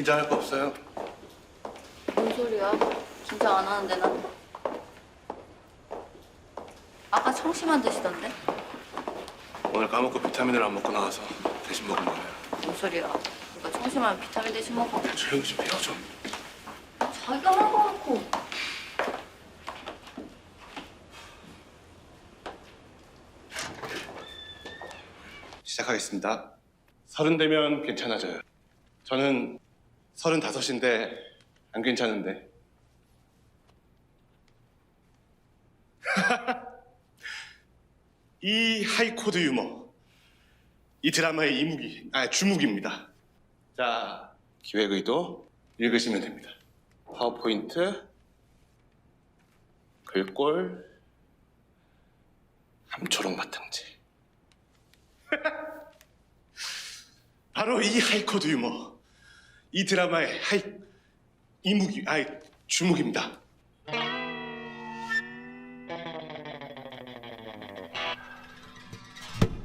긴장할 거 없어요. 뭔 소리야? 긴장 안 하는데 난. 아까 청심환 드시던데? 오늘 까먹고 비타민을 안 먹고 나와서 대신 먹은 거예요. 뭔 소리야? 누가 청심환 비타민 대신 먹어? 조용히 좀 해요 좀. 자기가 먹어놓고. 시작하겠습니다. 서른 되면 괜찮아져요. 저는 서른 다섯인데 안 괜찮은데. 이 하이코드 유머, 이 드라마의 이무기, 아 주목입니다. 자, 기획 의도 읽으시면 됩니다. 파워포인트, 글꼴, 함초록 바탕지. 바로 이 하이코드 유머, 이 드라마의 하이 이무기, 아이 주목입니다.